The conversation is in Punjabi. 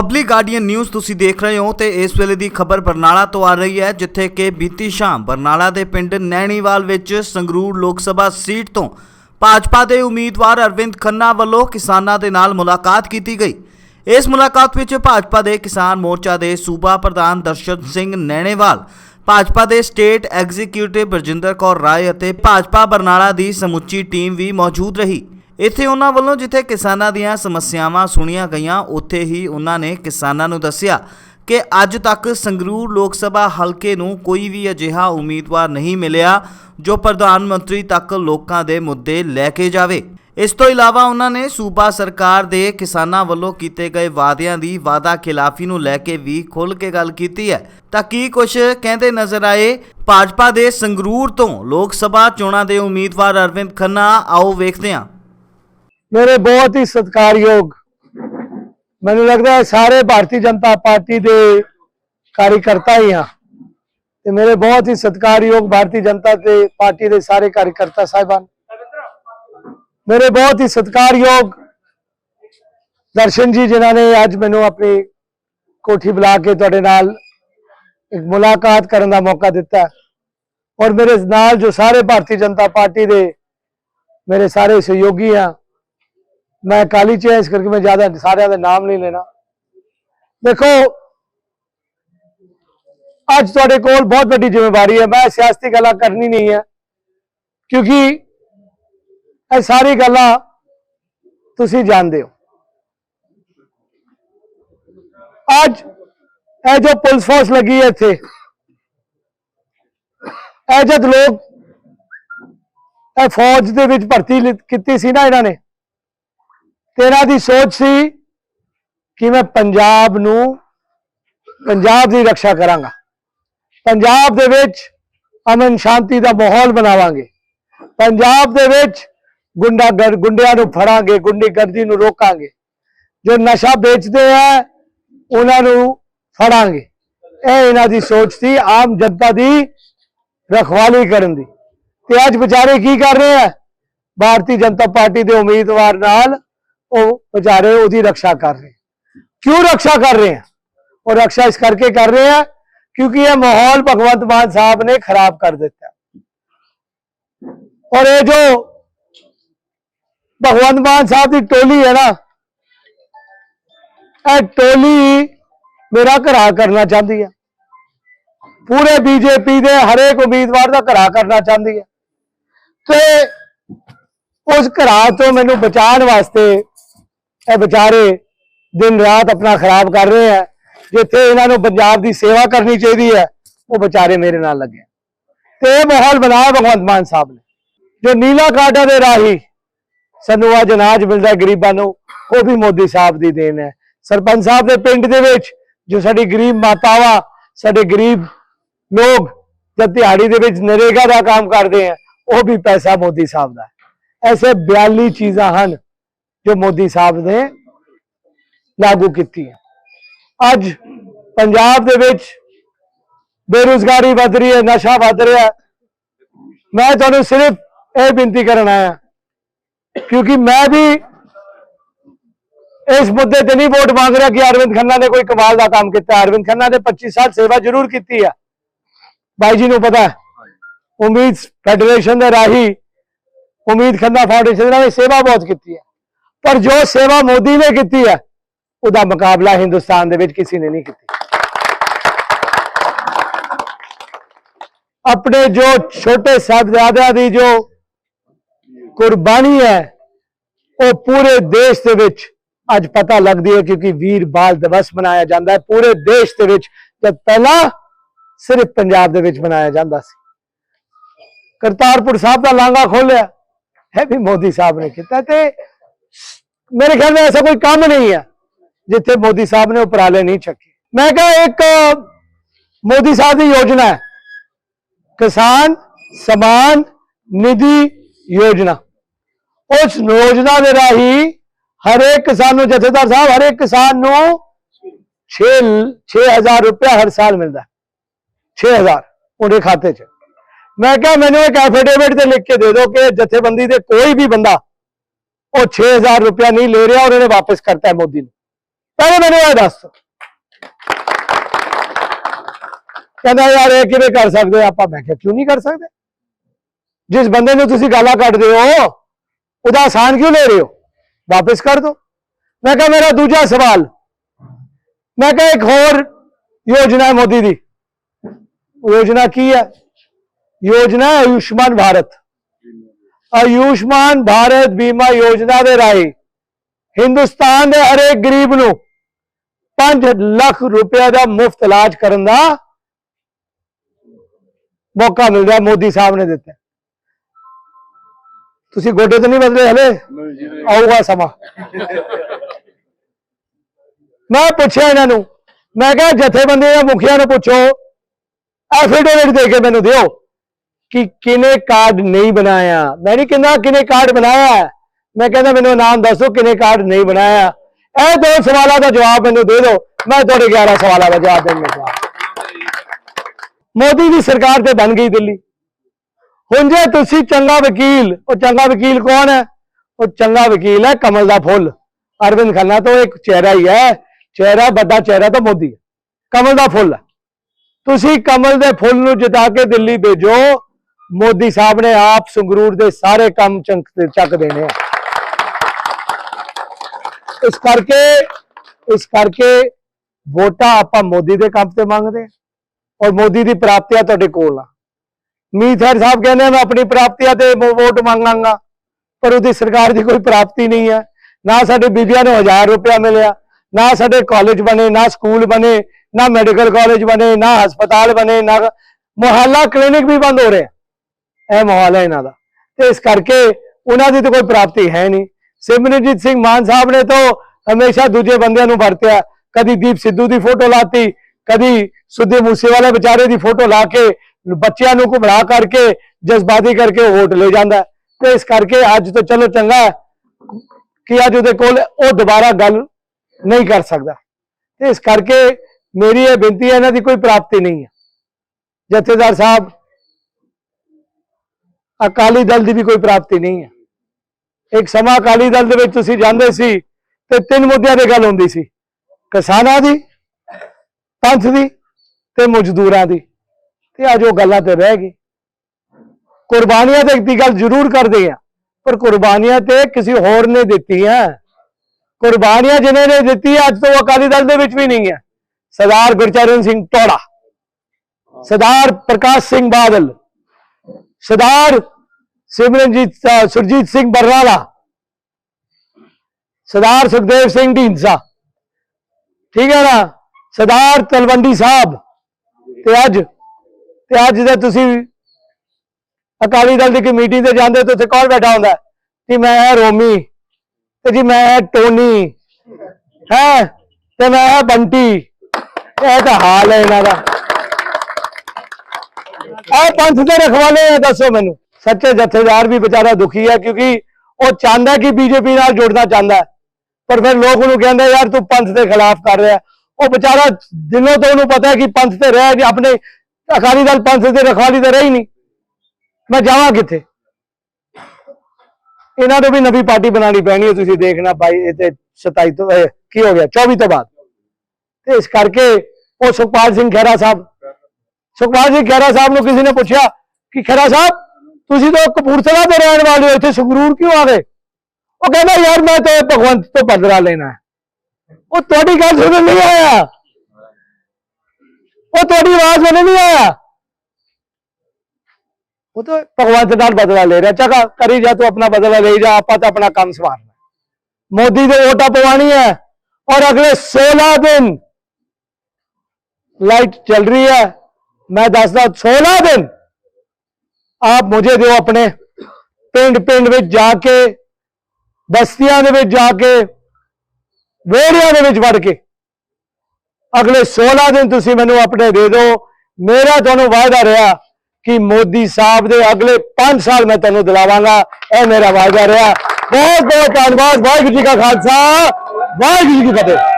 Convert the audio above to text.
ਪਬਲਿਕ ਗਾਰਡੀਅਨ ਨਿਊਜ਼ ਤੁਸੀਂ ਦੇਖ ਰਹੇ ਹੋ ਤੇ ਇਸ ਵੇਲੇ ਦੀ ਖਬਰ ਬਰਨਾਲਾ ਤੋਂ ਆ ਰਹੀ ਹੈ, ਜਿੱਥੇ ਕਿ ਬੀਤੀ ਸ਼ਾਮ ਬਰਨਾਲਾ ਦੇ ਪਿੰਡ ਨੈਣੀਵਾਲ ਵਿੱਚ ਸੰਗਰੂਰ ਲੋਕ ਸਭਾ ਸੀਟ ਤੋਂ ਭਾਜਪਾ ਦੇ ਉਮੀਦਵਾਰ ਅਰਵਿੰਦ ਖੰਨਾ ਵੱਲੋਂ ਕਿਸਾਨਾਂ ਦੇ ਨਾਲ ਮੁਲਾਕਾਤ ਕੀਤੀ ਗਈ। ਇਸ ਮੁਲਾਕਾਤ ਵਿੱਚ ਭਾਜਪਾ ਦੇ ਕਿਸਾਨ ਮੋਰਚਾ ਦੇ ਸੂਬਾ ਪ੍ਰਧਾਨ ਦਰਸ਼ਨ ਸਿੰਘ ਨੈਣੇਵਾਲ, ਭਾਜਪਾ ਦੇ ਸਟੇਟ ਐਗਜ਼ੀਕਿਊਟਿਵ ਬਰਜਿੰਦਰ ਕੌਰ ਰਾਏ ਅਤੇ ਭਾਜਪਾ ਬਰਨਾਲਾ ਦੀ ਸਮੁੱਚੀ ਟੀਮ ਵੀ ਮੌਜੂਦ ਰਹੀ। ਇੱਥੇ ਉਹਨਾਂ ਵੱਲੋਂ ਜਿੱਥੇ ਕਿਸਾਨਾਂ ਦੀਆਂ ਸਮੱਸਿਆਵਾਂ ਸੁਣੀਆਂ ਗਈਆਂ, ਉੱਥੇ ਹੀ ਉਹਨਾਂ ਨੇ ਕਿਸਾਨਾਂ ਨੂੰ ਦੱਸਿਆ ਕਿ ਅੱਜ ਤੱਕ ਸੰਗਰੂਰ ਲੋਕ ਸਭਾ ਹਲਕੇ ਨੂੰ ਕੋਈ ਵੀ ਅਜਿਹਾ ਉਮੀਦਵਾਰ ਨਹੀਂ ਮਿਲਿਆ ਜੋ ਪ੍ਰਧਾਨ ਮੰਤਰੀ ਤੱਕ ਲੋਕਾਂ ਦੇ ਮੁੱਦੇ ਲੈ ਕੇ ਜਾਵੇ। ਇਸ ਤੋਂ ਇਲਾਵਾ ਉਹਨਾਂ ਨੇ ਸੂਬਾ ਸਰਕਾਰ ਦੇ ਕਿਸਾਨਾਂ ਵੱਲੋਂ ਕੀਤੇ ਗਏ ਵਾਅਦਿਆਂ ਦੀ ਵਾਅਦਾ ਖਿਲਾਫੀ ਨੂੰ ਲੈ ਕੇ ਵੀ ਖੁੱਲ੍ਹ ਕੇ ਗੱਲ ਕੀਤੀ ਹੈ। ਤਾਂ ਕੀ ਕੁਝ ਕਹਿੰਦੇ ਨਜ਼ਰ ਆਏ? ਭਾਜਪਾ ਦੇ ਸੰਗਰੂਰ ਤੋਂ ਲੋਕ ਸਭਾ ਚੋਣਾਂ ਦੇ ਉਮੀਦਵਾਰ ਅਰਵਿੰਦ ਖੰਨਾ, ਆਓ ਵੇਖਦੇ ਹਾਂ। ਮੇਰੇ ਬਹੁਤ ਹੀ ਸਤਿਕਾਰਯੋਗ, ਮੈਨੂੰ ਲੱਗਦਾ ਹੈ ਸਾਰੇ ਭਾਰਤੀ ਜਨਤਾ ਪਾਰਟੀ ਦੇ ਕਾਰਜਕਰਤਾ ਹੀ ਆ ਤੇ ਮੇਰੇ ਬਹੁਤ ਹੀ ਸਤਿਕਾਰਯੋਗ ਭਾਰਤੀ ਜਨਤਾ ਦੇ ਪਾਰਟੀ ਦੇ ਸਾਰੇ ਕਾਰਜਕਰਤਾ ਸਾਹਿਬਾਨ। ਮੇਰੇ ਬਹੁਤ ਹੀ ਸਤਿਕਾਰਯੋਗ ਦਰਸ਼ਨ ਜੀ ਜਿਨ੍ਹਾਂ ਨੇ ਅੱਜ ਮੈਨੂੰ ਆਪਣੀ ਕੋਠੀ ਬੁਲਾ ਕੇ ਤੁਹਾਡੇ ਨਾਲ ਇੱਕ ਮੁਲਾਕਾਤ ਕਰਨ ਦਾ ਮੌਕਾ ਦਿੱਤਾ। ਔਰ ਮੇਰੇ ਨਾਲ ਜੋ ਸਾਰੇ ਭਾਰਤੀ ਜਨਤਾ ਪਾਰਟੀ ਦੇ ਮੇਰੇ ਸਾਰੇ ਸਹਿਯੋਗੀ ਆ ਮੈਂ ਕਾਲੀ ਚ ਇਸ ਕਰਕੇ ਮੈਂ ਜ਼ਿਆਦਾ ਸਾਰਿਆਂ ਦੇ ਨਾਮ ਨਹੀਂ ਲੈਣਾ। ਦੇਖੋ, ਅੱਜ ਤੁਹਾਡੇ ਕੋਲ ਬਹੁਤ ਵੱਡੀ ਜ਼ਿੰਮੇਵਾਰੀ ਹੈ। ਮੈਂ ਸਿਆਸਤੀ ਗੱਲਾਂ ਕਰਨੀ ਨਹੀਂ ਹੈ, ਕਿਉਂਕਿ ਇਹ ਸਾਰੀ ਗੱਲਾਂ ਤੁਸੀਂ ਜਾਣਦੇ ਹੋ। ਅੱਜ ਇਹ ਜੋ ਪੁਲਿਸ ਫੋਰਸ ਲੱਗੀ ਹੈ ਇੱਥੇ, ਇਹ ਜਦ ਲੋਕ ਇਹ ਫੌਜ ਦੇ ਵਿੱਚ ਭਰਤੀ ਕੀਤੀ ਸੀ ਨਾ ਇਹਨਾਂ ਨੇ ਇਹਨਾਂ ਦੀ ਸੋਚ ਸੀ ਕਿ ਮੈਂ ਪੰਜਾਬ ਨੂੰ, ਪੰਜਾਬ ਦੀ ਰੱਖਿਆ ਕਰਾਂਗਾ। ਪੰਜਾਬ ਦੇ ਵਿੱਚ ਅਮਨ ਸ਼ਾਂਤੀ ਦਾ ਮਾਹੌਲ ਬਣਾਵਾਂਗੇ। ਪੰਜਾਬ ਦੇ ਵਿੱਚ ਗੁੰਡਾ ਗੁੰਡਿਆਂ ਨੂੰ ਫੜਾਂਗੇ, ਗੁੰਡੀਗਰਦੀ ਨੂੰ ਰੋਕਾਂਗੇ। ਜੋ ਨਸ਼ਾ ਵੇਚਦੇ ਆ, ਉਹਨਾਂ ਨੂੰ ਫੜਾਂਗੇ। ਇਹ ਇਹਨਾਂ ਦੀ ਸੋਚ ਸੀ ਆਮ ਜਨਤਾ ਦੀ ਰਖਵਾਲੀ ਕਰਨ ਦੀ। ਤੇ ਅੱਜ ਵਿਚਾਰੇ ਕੀ ਕਰ ਰਹੇ ਆ? ਭਾਰਤੀ ਜਨਤਾ ਪਾਰਟੀ ਦੇ ਉਮੀਦਵਾਰ ਨਾਲ ਉਹ ਵਿਚਾਰੇ ਉਹਦੀ ਰੱਖਿਆ ਕਰ ਰਹੇ। ਕਿਉਂ ਰੱਖਿਆ ਕਰ ਰਹੇ ਆ? ਉਹ ਰੱਖਿਆ ਇਸ ਕਰਕੇ ਕਰ ਰਹੇ ਆ ਕਿਉਂਕਿ ਇਹ ਮਾਹੌਲ ਭਗਵੰਤ ਮਾਨ ਸਾਹਿਬ ਨੇ ਖਰਾਬ ਕਰ ਦਿੱਤਾ। ਔਰ ਇਹ ਜੋ ਭਗਵੰਤ ਮਾਨ ਸਾਹਿਬ ਦੀ ਟੋਲੀ ਹੈ ਨਾ, ਇਹ ਟੋਲੀ ਮੇਰਾ ਘਰਾ ਕਰਨਾ ਚਾਹੁੰਦੀ ਹੈ ਪੂਰੇ ਬੀਜੇਪੀ ਦੇ ਹਰੇਕ ਉਮੀਦਵਾਰ ਦਾ ਘਰਾ ਕਰਨਾ ਚਾਹੁੰਦੀ ਹੈ ਤੇ ਉਸ ਘਰਾ ਤੋਂ ਮੈਨੂੰ ਬਚਾਉਣ ਵਾਸਤੇ ਇਹ ਵਿਚਾਰੇ ਦਿਨ ਰਾਤ ਆਪਣਾ ਖਰਾਬ ਕਰ ਰਹੇ ਆ। ਜਿੱਥੇ ਇਹਨਾਂ ਨੂੰ ਪੰਜਾਬ ਦੀ ਸੇਵਾ ਕਰਨੀ ਚਾਹੀਦੀ ਹੈ, ਉਹ ਵਿਚਾਰੇ ਮੇਰੇ ਨਾਲ ਲੱਗੇ। ਤੇ ਇਹ ਮਾਹੌਲ ਬਣਾਇਆ ਭਗਵੰਤ ਮਾਨ ਸਾਹਿਬ ਨੇ। ਜੋ ਨੀਲਾ ਕਾਰਡਾਂ ਦੇ ਰਾਹੀ ਸਾਨੂੰ ਅੱਜ ਅਨਾਜ ਮਿਲਦਾ ਗਰੀਬਾਂ ਨੂੰ, ਉਹ ਵੀ ਮੋਦੀ ਸਾਹਿਬ ਦੀ ਦੇਣ ਹੈ। ਸਰਪੰਚ ਸਾਹਿਬ ਦੇ ਪਿੰਡ ਦੇ ਵਿੱਚ ਜੋ ਸਾਡੀ ਗਰੀਬ ਮਾਤਾਵਾਂ, ਸਾਡੇ ਗਰੀਬ ਲੋਕ ਜਦ ਦਿਹਾੜੀ ਦੇ ਵਿੱਚ ਨਰੇਗਾ ਦਾ ਕੰਮ ਕਰਦੇ ਆ, ਉਹ ਵੀ ਪੈਸਾ ਮੋਦੀ ਸਾਹਿਬ ਦਾ ਐਸੇ 42 ਚੀਜ਼ਾਂ ਹਨ ਜੋ ਮੋਦੀ ਸਾਹਿਬ ਨੇ ਲਾਗੂ ਕੀਤੀਆਂ ਅੱਜ ਪੰਜਾਬ ਦੇ ਵਿੱਚ ਬੇਰੁਜ਼ਗਾਰੀ ਵਧ ਰਹੀ ਹੈ, ਨਸ਼ਾ ਵਧ ਰਿਹਾ ਹੈ। ਮੈਂ ਤੁਹਾਨੂੰ ਸਿਰਫ ਇਹ ਬੇਨਤੀ ਕਰਨ ਆਇਆ ਕਿਉਂਕਿ ਮੈਂ ਵੀ ਇਸ ਮੁੱਦੇ ਤੇ ਨਹੀਂ ਵੋਟ ਮੰਗ ਰਿਹਾ ਕਿ ਅਰਵਿੰਦ ਖੰਨਾ ਨੇ ਕੋਈ ਕਮਾਲ ਦਾ ਕੰਮ ਕੀਤਾ। ਅਰਵਿੰਦ ਖੰਨਾ ਨੇ 25 ਸਾਲ ਸੇਵਾ ਜ਼ਰੂਰ ਕੀਤੀ ਹੈ ਬਾਈ ਜੀ ਨੂੰ ਪਤਾ ਉਮੀਦ ਫੈਡਰੇਸ਼ਨ ਦੇ ਰਾਹੀਂ ਉਮੀਦ ਖੰਨਾ ਫਾਊਂਡੇਸ਼ਨ ਨੇ ਸੇਵਾ ਬਹੁਤ ਕੀਤੀ ਹੈ। ਪਰ ਜੋ ਸੇਵਾ ਮੋਦੀ ਨੇ ਕੀਤੀ ਹੈ, ਉਹਦਾ ਮੁਕਾਬਲਾ ਹਿੰਦੁਸਤਾਨ ਦੇ ਵਿੱਚ ਕਿਸੇ ਨੇ ਨਹੀਂ ਕੀਤੀ। ਆਪਣੇ ਜੋ ਛੋਟੇ ਸਾਹਿਬਜ਼ਾਦਿਆਂ ਦੀ ਜੋ ਕੁਰਬਾਨੀ ਹੈ, ਉਹ ਪੂਰੇ ਦੇਸ਼ ਦੇ ਵਿੱਚ ਅੱਜ ਪਤਾ ਲੱਗਦੀ ਹੈ ਕਿਉਂਕਿ ਵੀਰ ਬਾਲ ਦਿਵਸ ਮਨਾਇਆ ਜਾਂਦਾ ਹੈ। ਪੂਰੇ ਦੇਸ਼ ਦੇ ਵਿੱਚ ਜਦ ਪਹਿਲਾਂ ਸਿਰਫ ਪੰਜਾਬ ਦੇ ਵਿੱਚ ਮਨਾਇਆ ਜਾਂਦਾ ਸੀ। ਕਰਤਾਰਪੁਰ ਸਾਹਿਬ ਦਾ ਲਾਂਗਾ ਖੋਲਿਆ ਹੈ ਵੀ ਮੋਦੀ ਸਾਹਿਬ ਨੇ ਕੀਤਾ ਤੇ ਮੇਰੇ ਖਿਆਲ ਨਾਲ ਐਸਾ ਕੋਈ ਕੰਮ ਨਹੀਂ ਹੈ ਜਿੱਥੇ ਮੋਦੀ ਸਾਹਿਬ ਨੇ ਉਪਰਾਲੇ ਨਹੀਂ ਚੱਕੇ। ਮੈਂ ਕਿਹਾ ਇੱਕ ਮੋਦੀ ਸਾਹਿਬ ਦੀ ਯੋਜਨਾ ਹੈ। ਕਿਸਾਨ ਸਮਾਨ ਨਿਧੀ ਯੋਜਨਾ। ਉਸ ਯੋਜਨਾ ਦੇ ਰਾਹੀਂ ਹਰੇਕ ਕਿਸਾਨ ਨੂੰ, ਜਥੇਦਾਰ ਸਾਹਿਬ, ਹਰੇਕ ਕਿਸਾਨ ਨੂੰ 6 6000 ਰੁਪਇਆ ਹਰ ਸਾਲ ਮਿਲਦਾ ਹੈ। 6000 ਉਹਦੇ ਖਾਤੇ 'ਚ। ਮੈਂ ਕਿਹਾ ਮੈਨੂੰ ਇੱਕ ਐਫੀਡੇਵਿਟ ਤੇ ਲਿਖ ਕੇ ਦੇ ਦਿਓ ਕਿ ਜਥੇਬੰਦੀ ਦੇ ਕੋਈ ਵੀ ਬੰਦਾ ਉਹ 6000 ਰੁਪਇਆ ਨਹੀਂ ਲੈ ਰਿਹਾ ਔਰ ਇਹਨੇ ਵਾਪਸ ਕਰਤਾ ਹੈ ਮੋਦੀ ਨੂੰ ਪਹਿਲੇ ਮੈਨੂੰ ਇਹ ਦੱਸ ਕਹਿੰਦਾ ਯਾਰ ਇਹ ਕਿਵੇਂ ਕਰ ਸਕਦੇ ਆਪਾਂ ਮੈਂ ਕਿਹਾ ਕਿਉਂ ਨਹੀਂ ਕਰ ਸਕਦੇ ਜਿਸ ਬੰਦੇ ਨੂੰ ਤੁਸੀਂ ਗਾਲਾਂ ਕੱਢਦੇ ਹੋ ਉਹਦਾ ਆਸਾਨ ਕਿਉਂ ਲੈ ਰਹੇ ਹੋ ਵਾਪਸ ਕਰ ਦਿਓ ਮੈਂ ਕਿਹਾ ਮੇਰਾ ਦੂਜਾ ਸਵਾਲ ਮੈਂ ਕਿਹਾ ਇੱਕ ਹੋਰ ਯੋਜਨਾ ਹੈ ਮੋਦੀ ਦੀ ਯੋਜਨਾ ਕੀ ਹੈ ਯੋਜਨਾ ਹੈ ਆਯੁਸ਼ਮਾਨ ਭਾਰਤ ਆਯੁਸ਼ਮਾਨ ਭਾਰਤ ਬੀਮਾ ਯੋਜਨਾ ਦੇ ਰਾਹੀਂ ਹਿੰਦੁਸਤਾਨ ਦੇ ਹਰੇਕ ਗਰੀਬ ਨੂੰ 5 ਲੱਖ ਰੁਪਏ ਦਾ ਮੁਫਤ ਇਲਾਜ ਕਰਨ ਦਾ ਮੌਕਾ ਮਿਲ ਰਿਹਾ ਮੋਦੀ ਸਾਹਿਬ ਨੇ ਦਿੱਤਾ। ਤੁਸੀਂ ਗੋਡੇ ਤਾਂ ਨਹੀਂ ਬਦਲੇ ਹਲੇ? ਆਊਗਾ ਸਮਾਂ। ਮੈਂ ਪੁੱਛਿਆ ਇਹਨਾਂ ਨੂੰ, ਮੈਂ ਕਿਹਾ ਜਥੇਬੰਦੀ ਦੇ ਮੁਖੀਆਂ ਨੂੰ ਪੁੱਛੋ, ਐਫੀਡੇਵਿਟ ਦੇ ਕੇ ਮੈਨੂੰ ਦਿਓ। ਕਿ ਕਿਨੇ ਕਾਰਡ ਨਹੀਂ ਬਣਾਇਆ? ਮੈਂ ਨਹੀਂ ਕਹਿੰਦਾ ਕਿਨੇ ਕਾਰਡ ਬਣਾਇਆ ਮੈਂ ਕਹਿੰਦਾ ਮੈਨੂੰ ਨਾਮ ਦੱਸੋ ਕਿਨੇ ਕਾਰਡ ਨਹੀਂ ਬਣਾਇਆ। ਇਹ ਦੋ ਸਵਾਲਾਂ ਦਾ ਜਵਾਬ ਮੈਨੂੰ ਦੇ ਦਿਓ। ਮੈਂ ਤੁਹਾਡੇ 11 ਸਵਾਲਾਂ ਦਾ ਜਵਾਬ ਦੇਣ ਮੋਦੀ ਦੀ ਸਰਕਾਰ ਤੇ ਬਣ ਗਈ ਦਿੱਲੀ। ਹੁਣ ਜੇ ਤੁਸੀਂ ਚੰਗਾ ਵਕੀਲ, ਉਹ ਚੰਗਾ ਵਕੀਲ ਕੌਣ ਹੈ? ਉਹ ਚੰਗਾ ਵਕੀਲ ਹੈ ਕਮਲ ਦਾ ਫੁੱਲ। ਅਰਵਿੰਦ ਖੰਨਾ ਤੋਂ ਇੱਕ ਚਿਹਰਾ ਹੀ ਹੈ। ਚਿਹਰਾ, ਵੱਡਾ ਚਿਹਰਾ ਤਾਂ ਮੋਦੀ ਹੈ। ਕਮਲ ਦਾ ਫੁੱਲ ਹੈ। ਤੁਸੀਂ ਕਮਲ ਦੇ ਫੁੱਲ ਨੂੰ ਜਿਤਾ ਕੇ ਦਿੱਲੀ ਭੇਜੋ। ਮੋਦੀ ਸਾਹਿਬ ਨੇ ਆਪ ਸੰਗਰੂਰ ਦੇ ਸਾਰੇ ਕੰਮ ਚੰਕ ਤੇ ਚੱਕ ਦੇਣੇ ਆ। ਇਸ ਕਰਕੇ ਇਸ ਕਰਕੇ ਵੋਟਾਂ ਆਪਾਂ ਮੋਦੀ ਦੇ ਕੰਮ ਤੇ ਮੰਗਦੇ ਹਾਂ ਔਰ ਮੋਦੀ ਦੀ ਪ੍ਰਾਪਤੀਆਂ ਤੁਹਾਡੇ ਕੋਲ ਆ। ਮੀਥਰ ਸਾਹਿਬ ਕਹਿੰਦੇ ਆ, ਮੈਂ ਆਪਣੀ ਪ੍ਰਾਪਤੀਆਂ ਤੇ ਵੋ- ਵੋਟ ਮੰਗਾਂਗਾ ਪਰ ਉਹਦੀ ਸਰਕਾਰ ਦੀ ਕੋਈ ਪ੍ਰਾਪਤੀ ਨਹੀਂ ਹੈ। ਨਾ ਸਾਡੇ ਬੀਬੀਆਂ ਨੂੰ 1000 ਰੁਪਇਆ ਮਿਲਿਆ ਨਾ ਸਾਡੇ ਕਾਲਜ ਬਣੇ ਨਾ ਸਕੂਲ ਬਣੇ ਨਾ ਮੈਡੀਕਲ ਕਾਲਜ ਬਣੇ ਨਾ ਹਸਪਤਾਲ ਬਣੇ ਨਾ ਮੁਹੱਲਾ ਕਲੀਨਿਕ ਵੀ ਬੰਦ ਹੋ ਰਹੇ ਇਹ ਮਾਹੌਲ ਹੈ ਇਹਨਾਂ ਦਾ। ਤੇ ਇਸ ਕਰਕੇ ਉਹਨਾਂ ਦੀ ਤਾਂ ਕੋਈ ਪ੍ਰਾਪਤੀ ਹੈ ਨਹੀਂ। ਸਿਮਰਨਜੀਤ ਸਿੰਘ ਮਾਨ ਸਾਹਿਬ ਨੇ ਤਾਂ ਹਮੇਸ਼ਾ ਦੂਜੇ ਬੰਦਿਆਂ ਨੂੰ ਵਰਤਿਆ। ਕਦੀ ਦੀਪ ਸਿੱਧੂ ਦੀ ਫੋਟੋ ਲਾਤੀ, ਕਦੀ ਸੁੱਧੇ ਮੂਸੇਵਾਲੇ ਵਿਚਾਰੇ ਦੀ ਫੋਟੋ ਲਾ ਕੇ ਬੱਚਿਆਂ ਨੂੰ ਘੁਮਰਾ ਕਰਕੇ, ਜਜ਼ਬਾਤੀ ਕਰਕੇ ਵੋਟ ਲੈ ਜਾਂਦਾ ਹੈ। ਤੇ ਇਸ ਕਰਕੇ ਅੱਜ ਤੋਂ ਚਲੋ ਚੰਗਾ ਕਿ ਅੱਜ ਉਹਦੇ ਕੋਲ ਉਹ ਦੁਬਾਰਾ ਗੱਲ ਨਹੀਂ ਕਰ ਸਕਦਾ। ਤੇ ਇਸ ਕਰਕੇ ਮੇਰੀ ਇਹ ਬੇਨਤੀ ਹੈ, ਇਹਨਾਂ ਦੀ ਕੋਈ ਪ੍ਰਾਪਤੀ ਨਹੀਂ ਹੈ। ਜਥੇਦਾਰ ਸਾਹਿਬ ਅਕਾਲੀ ਦਲ ਦੀ ਵੀ ਕੋਈ ਪ੍ਰਾਪਤੀ ਨਹੀਂ ਹੈ। ਇੱਕ ਸਮਾਂ ਅਕਾਲੀ ਦਲ ਦੇ ਵਿੱਚ ਤੁਸੀਂ ਜਾਂਦੇ ਸੀ ਤੇ ਤਿੰਨ ਮੁੱਦਿਆਂ ਦੀ ਗੱਲ ਹੁੰਦੀ ਸੀ। ਕਿਸਾਨਾਂ ਦੀ, ਪੰਥ ਦੀ ਤੇ ਮਜ਼ਦੂਰਾਂ ਦੀ। ਤੇ ਅੱਜ ਉਹ ਗੱਲਾਂ ਤੇ ਰਹਿ ਗਈ ਕੁਰਬਾਨੀਆਂ ਤੇ ਦੀ ਗੱਲ ਜ਼ਰੂਰ ਕਰਦੇ ਆ, ਪਰ ਕੁਰਬਾਨੀਆਂ ਤੇ ਕਿਸੇ ਹੋਰ ਨੇ ਦਿੱਤੀਆਂ। ਕੁਰਬਾਨੀਆਂ ਜਿਨ੍ਹਾਂ ਨੇ ਦਿੱਤੀ, ਅੱਜ ਤੋਂ ਉਹ ਅਕਾਲੀ ਦਲ ਦੇ ਵਿੱਚ ਵੀ ਨਹੀਂ ਹੈ। ਸਰਦਾਰ ਗੁਰਚਰਨ ਸਿੰਘ ਟੋੜਾ, ਸਰਦਾਰ ਪ੍ਰਕਾਸ਼ ਸਿੰਘ ਬਾਦਲ ਸਰਦਾਰ ਸਿਮਰਨਜੀਤ ਸੁਰਜੀਤ ਸਿੰਘ ਬਰਨਾਲਾ, ਸਰਦਾਰ ਸੁਖਦੇਵ ਸਿੰਘ ਢੀਂਡਸਾ, ਠੀਕ ਹੈ ਨਾ? ਸਰਦਾਰ ਤਲਵੰਡੀ ਸਾਹਿਬ, ਤੇ ਅੱਜ ਤੇ ਅੱਜ ਜੇ ਤੁਸੀਂ ਅਕਾਲੀ ਦਲ ਦੀ ਕਮੇਟੀ ਤੇ ਜਾਂਦੇ ਤਾਂ ਉੱਥੇ ਕੌਣ ਬੈਠਾ ਹੁੰਦਾ? ਹੈ? ਕਿ ਮੈਂ ਰੋਮੀ, ਤੇ ਜੀ ਮੈਂ ਟੋਨੀ, ਹੈ? ਤੇ ਮੈਂ ਬੰਟੀ, ਇਹ ਤਾਂ ਹਾਲ ਹੈ ਇਹਨਾਂ ਦਾ। ਇਹ ਪੰਥ ਦੇ ਰਖਵਾਲੇ ਆ ਦੱਸੋ ਮੈਨੂੰ। ਸੱਚੇ ਜਥੇਦਾਰ ਵੀ ਵਿਚਾਰਾ ਦੁਖੀ ਹੈ, ਕਿਉਂਕਿ ਉਹ ਚਾਹੁੰਦਾ ਕਿ ਬੀਜੇਪੀ ਨਾਲ ਜੁੜਨਾ ਚਾਹੁੰਦਾ ਪਰ ਫਿਰ ਲੋਕ ਉਹਨੂੰ ਕਹਿੰਦੇ, ਯਾਰ ਤੂੰ ਪੰਥ ਦੇ ਖਿਲਾਫ ਕਰ ਰਿਹਾ ਉਹ ਵਿਚਾਰਾ ਦਿਲੋਂ ਤੋਂ ਉਹਨੂੰ ਪਤਾ ਕਿ ਪੰਥ ਤੇ ਰਹਿ ਨਹੀਂ ਆਪਣੇ ਅਕਾਲੀ ਦਲ ਪੰਥ ਦੇ ਰਖਵਾਲੀ ਤੇ ਰਹੀ ਨਹੀਂ। ਮੈਂ ਜਾਵਾਂ ਕਿੱਥੇ? ਇਹਨਾਂ ਨੂੰ ਵੀ ਨਵੀਂ ਪਾਰਟੀ ਬਣਾਉਣੀ ਪੈਣੀ ਹੈ, ਤੁਸੀਂ ਦੇਖਣਾ ਭਾਈ ਇਹ ਤੇ 27 ਤੋਂ ਕੀ ਹੋ ਗਿਆ 24 ਤੋਂ ਬਾਅਦ। ਤੇ ਇਸ ਕਰਕੇ ਉਹ ਸੁਖਪਾਲ ਸਿੰਘ ਖਹਿਰਾ ਸਾਹਿਬ ਸੁਖਪਾਲ ਸਿੰਘ ਖਹਿਰਾ ਸਾਹਿਬ ਨੂੰ ਕਿਸੇ ਨੇ ਪੁੱਛਿਆ ਕਿ ਖਹਿਰਾ ਸਾਹਿਬ ਤੁਸੀਂ ਤਾਂ ਕਪੂਰਥਲਾ ਦੇ ਰਹਿਣ ਵਾਲੇ ਹੋ ਇੱਥੇ ਸੰਗਰੂਰ ਕਿਉਂ ਆ ਗਏ ਉਹ ਕਹਿੰਦਾ ਯਾਰ ਮੈਂ ਤਾਂ ਭਗਵੰਤ ਤੋਂ ਬਦਲਾ ਲੈਣਾ ਹੈ ਉਹ ਤੁਹਾਡੀ ਗੱਲ ਸੁਣਨ ਨਹੀਂ ਆਇਆ ਉਹ ਤੁਹਾਡੀ ਆਵਾਜ਼ ਸੁਣਨ ਨਹੀਂ ਆਇਆ ਉਹ ਤਾਂ ਭਗਵੰਤ ਨਾਲ ਬਦਲਾ ਲੈ ਰਿਹਾ ਚਗਾ ਕਰੀ ਜਾ ਤੂੰ ਆਪਣਾ ਬਦਲਾ ਲੈ ਜਾ ਆਪਾਂ ਤਾਂ ਆਪਣਾ ਕੰਮ ਸਵਾਰਨਾ ਮੋਦੀ ਦੇ ਵੋਟਾਂ ਪਵਾਣੀ ਹੈ और अगले 16 दिन लाइट चल रही है मैं दसदा 16 दिन आप मुझे ਦਿਓ ਆਪਣੇ ਪਿੰਡ ਪਿੰਡ ਵਿੱਚ ਜਾ ਕੇ ਬਸਤੀਆਂ ਦੇ ਵਿੱਚ ਜਾ ਕੇ ਵੇੜਿਆਂ ਦੇ ਵਿੱਚ ਵੜ ਕੇ ਅਗਲੇ 16 ਦਿਨ ਤੁਸੀਂ ਮੈਨੂੰ ਆਪਣੇ ਦੇ ਦਿਓ ਮੇਰਾ ਤੁਹਾਨੂੰ ਵਾਅਦਾ ਰਿਹਾ ਕਿ ਮੋਦੀ ਸਾਹਿਬ ਦੇ ਅਗਲੇ 5 ਸਾਲ ਮੈਂ ਤੁਹਾਨੂੰ ਦਿਲਾਵਾਂਗਾ ਇਹ ਮੇਰਾ ਵਾਅਦਾ ਰਿਹਾ ਬਹੁਤ ਬਹੁਤ ਧੰਨਵਾਦ ਵਾਹਿਗੁਰੂ ਜੀ ਕਾ ਖਾਲਸਾ ਵਾਹਿਗੁਰੂ ਜੀ ਕੀ ਫਤਿਹ